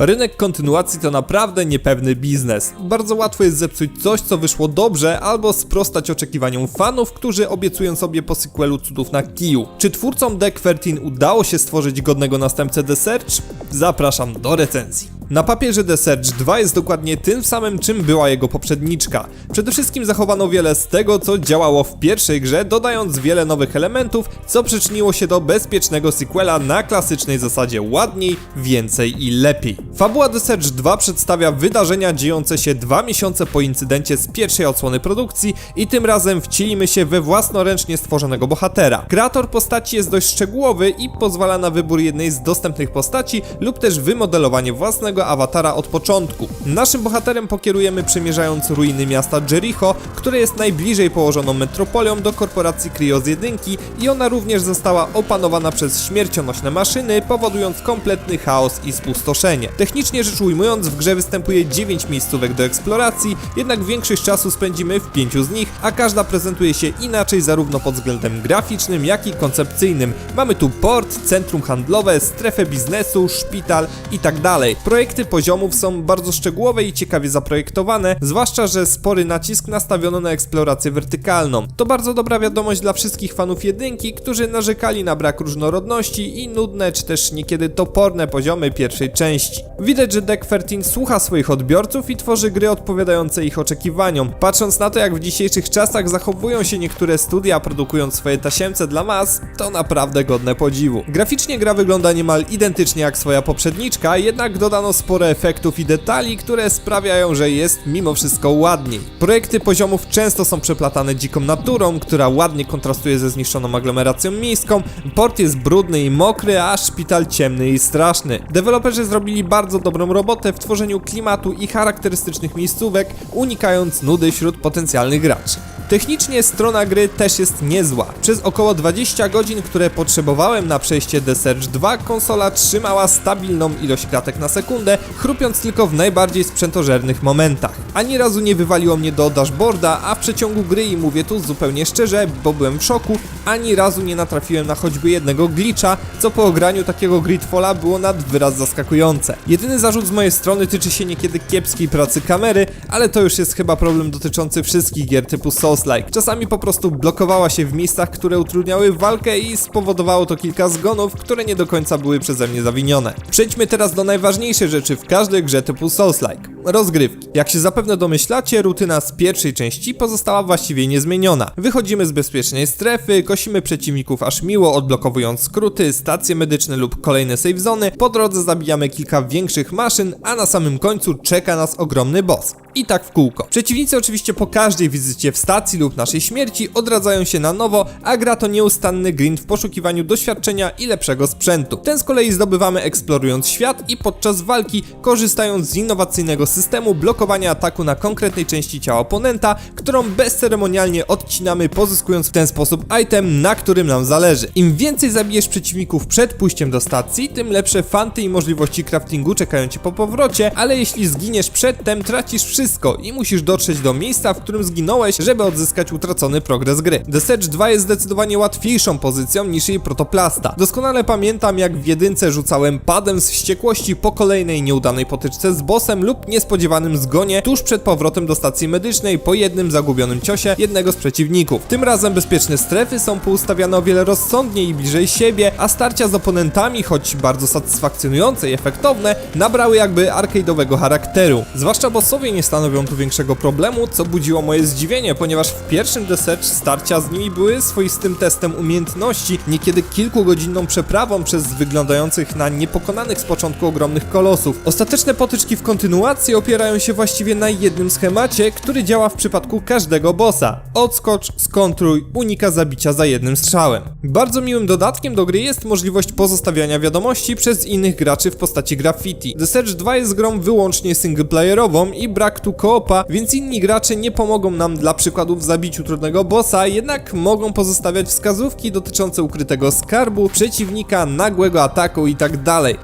Rynek kontynuacji to naprawdę niepewny biznes. Bardzo łatwo jest zepsuć coś, co wyszło dobrze, albo sprostać oczekiwaniom fanów, którzy obiecują sobie po sequelu cudów na kiju. Czy twórcom Deck 13 udało się stworzyć godnego następcę The Search? Zapraszam do recenzji. Na papierze The Search 2 jest dokładnie tym samym, czym była jego poprzedniczka. Przede wszystkim zachowano wiele z tego, co działało w pierwszej grze, dodając wiele nowych elementów, co przyczyniło się do bezpiecznego sequela na klasycznej zasadzie ładniej, więcej i lepiej. Fabuła The Search 2 przedstawia wydarzenia dziejące się dwa miesiące po incydencie z pierwszej odsłony produkcji i tym razem wcielimy się we własnoręcznie stworzonego bohatera. Kreator postaci jest dość szczegółowy i pozwala na wybór jednej z dostępnych postaci lub też wymodelowanie własnego awatara od początku. Naszym bohaterem pokierujemy przemierzając ruiny miasta Jericho, które jest najbliżej położoną metropolią do korporacji Krios 1 i ona również została opanowana przez śmiercionośne maszyny, powodując kompletny chaos i spustoszenie. Technicznie rzecz ujmując, w grze występuje 9 miejscówek do eksploracji, jednak większość czasu spędzimy w 5 z nich, a każda prezentuje się inaczej zarówno pod względem graficznym, jak i koncepcyjnym. Mamy tu port, centrum handlowe, strefę biznesu, szpital i tak dalej. Projekty poziomów są bardzo szczegółowe i ciekawie zaprojektowane, zwłaszcza, że spory nacisk nastawiono na eksplorację wertykalną. To bardzo dobra wiadomość dla wszystkich fanów jedynki, którzy narzekali na brak różnorodności i nudne czy też niekiedy toporne poziomy pierwszej części. Widać, że Deck 13 słucha swoich odbiorców i tworzy gry odpowiadające ich oczekiwaniom. Patrząc na to, jak w dzisiejszych czasach zachowują się niektóre studia produkując swoje tasiemce dla mas, to naprawdę godne podziwu. Graficznie gra wygląda niemal identycznie jak swoja poprzedniczka, jednak dodano sporo efektów i detali, które sprawiają, że jest mimo wszystko ładniej. Projekty poziomów często są przeplatane dziką naturą, która ładnie kontrastuje ze zniszczoną aglomeracją miejską, port jest brudny i mokry, a szpital ciemny i straszny. Deweloperzy zrobili bardzo dobrą robotę w tworzeniu klimatu i charakterystycznych miejscówek, unikając nudy wśród potencjalnych graczy. Technicznie strona gry też jest niezła. Przez około 20 godzin, które potrzebowałem na przejście The Search 2, konsola trzymała stabilną ilość klatek na sekundę, chrupiąc tylko w najbardziej sprzętożernych momentach. Ani razu nie wywaliło mnie do dashboarda, a w przeciągu gry, i mówię tu zupełnie szczerze, bo byłem w szoku, ani razu nie natrafiłem na choćby jednego glitcha, co po ograniu takiego gridfalla było nad wyraz zaskakujące. Jedyny zarzut z mojej strony tyczy się niekiedy kiepskiej pracy kamery, ale to już jest chyba problem dotyczący wszystkich gier typu Souls-like. Czasami po prostu blokowała się w miejscach, które utrudniały walkę i spowodowało to kilka zgonów, które nie do końca były przeze mnie zawinione. Przejdźmy teraz do najważniejszej rzeczy w każdej grze typu Souls-like. Rozgrywki. Jak się zapewne domyślacie, rutyna z pierwszej części pozostała właściwie niezmieniona. Wychodzimy z bezpiecznej strefy, kosimy przeciwników aż miło, odblokowując skróty, stacje medyczne lub kolejne save zony, po drodze zabijamy kilka większych maszyn, a na samym końcu czeka nas ogromny boss. I tak w kółko. Przeciwnicy oczywiście po każdej wizycie w stacji lub naszej śmierci odradzają się na nowo, a gra to nieustanny grind w poszukiwaniu doświadczenia i lepszego sprzętu. Ten z kolei zdobywamy eksplorując świat i podczas walki korzystając z innowacyjnego systemu blokowania ataku na konkretnej części ciała oponenta, którą bezceremonialnie odcinamy, pozyskując w ten sposób item, na którym nam zależy. Im więcej zabijesz przeciwników przed pójściem do stacji, tym lepsze fanty i możliwości craftingu czekają ci po powrocie, ale jeśli zginiesz przedtem, tracisz wszystko i musisz dotrzeć do miejsca, w którym zginąłeś, żeby odzyskać utracony progres gry. The Search 2 jest zdecydowanie łatwiejszą pozycją niż jej protoplasta. Doskonale pamiętam, jak w jedynce rzucałem padem z wściekłości po kolejnej nieudanej potyczce z bossem lub niespodziewanym zgonie tuż przed powrotem do stacji medycznej po jednym zagubionym ciosie jednego z przeciwników. Tym razem bezpieczne strefy są poustawiane o wiele rozsądniej i bliżej siebie, a starcia z oponentami, choć bardzo satysfakcjonujące i efektowne, nabrały jakby arcade'owego charakteru. Zwłaszcza bossowie nie stanowią tu większego problemu, co budziło moje zdziwienie, ponieważ w pierwszym The Search starcia z nimi były swoistym testem umiejętności, niekiedy kilkugodzinną przeprawą przez wyglądających na niepokonanych z początku ogromnych kolosów. Ostateczne potyczki w kontynuacji opierają się właściwie na jednym schemacie, który działa w przypadku każdego bossa. Odskocz, skontruj, unika zabicia za jednym strzałem. Bardzo miłym dodatkiem do gry jest możliwość pozostawiania wiadomości przez innych graczy w postaci graffiti. The Search 2 jest grą wyłącznie singleplayerową i brak faktu koopa, więc inni gracze nie pomogą nam dla przykładu w zabiciu trudnego bossa, jednak mogą pozostawiać wskazówki dotyczące ukrytego skarbu, przeciwnika, nagłego ataku i tak.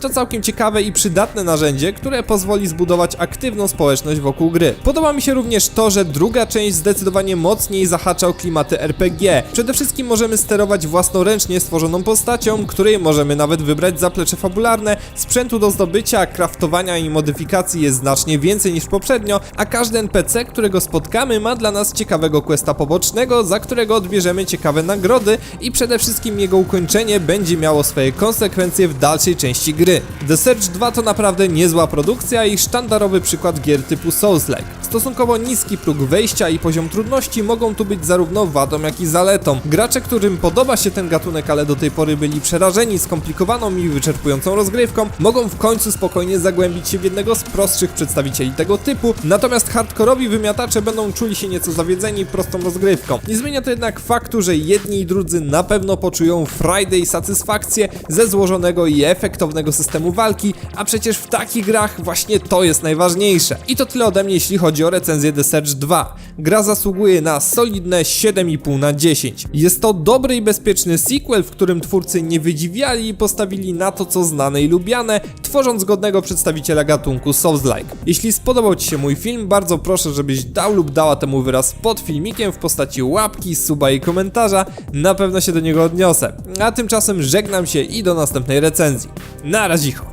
To całkiem ciekawe i przydatne narzędzie, które pozwoli zbudować aktywną społeczność wokół gry. Podoba mi się również to, że druga część zdecydowanie mocniej zahacza o klimaty RPG. Przede wszystkim możemy sterować własnoręcznie stworzoną postacią, której możemy nawet wybrać zaplecze fabularne, sprzętu do zdobycia, craftowania i modyfikacji jest znacznie więcej niż poprzednio, a każdy NPC, którego spotkamy ma dla nas ciekawego questa pobocznego, za którego odbierzemy ciekawe nagrody i przede wszystkim jego ukończenie będzie miało swoje konsekwencje w dalszej części gry. The Search 2 to naprawdę niezła produkcja i sztandarowy przykład gier typu Souls-like. Stosunkowo niski próg wejścia i poziom trudności mogą tu być zarówno wadą, jak i zaletą. Gracze, którym podoba się ten gatunek, ale do tej pory byli przerażeni skomplikowaną i wyczerpującą rozgrywką, mogą w końcu spokojnie zagłębić się w jednego z prostszych przedstawicieli tego typu, natomiast hardkorowi wymiatacze będą czuli się nieco zawiedzeni prostą rozgrywką. Nie zmienia to jednak faktu, że jedni i drudzy na pewno poczują Friday i satysfakcję ze złożonego i efektownego systemu walki, a przecież w takich grach właśnie to jest najważniejsze. I to tyle ode mnie, jeśli chodzi o recenzję The Search 2. Gra zasługuje na solidne 7,5 na 10. Jest to dobry i bezpieczny sequel, w którym twórcy nie wydziwiali i postawili na to, co znane i lubiane, tworząc godnego przedstawiciela gatunku Souls-like. Jeśli spodobał Ci się mój film, bardzo proszę, żebyś dał lub dała temu wyraz pod filmikiem w postaci łapki, suba i komentarza, na pewno się do niego odniosę. A tymczasem żegnam się i do następnej recenzji. Na razicho!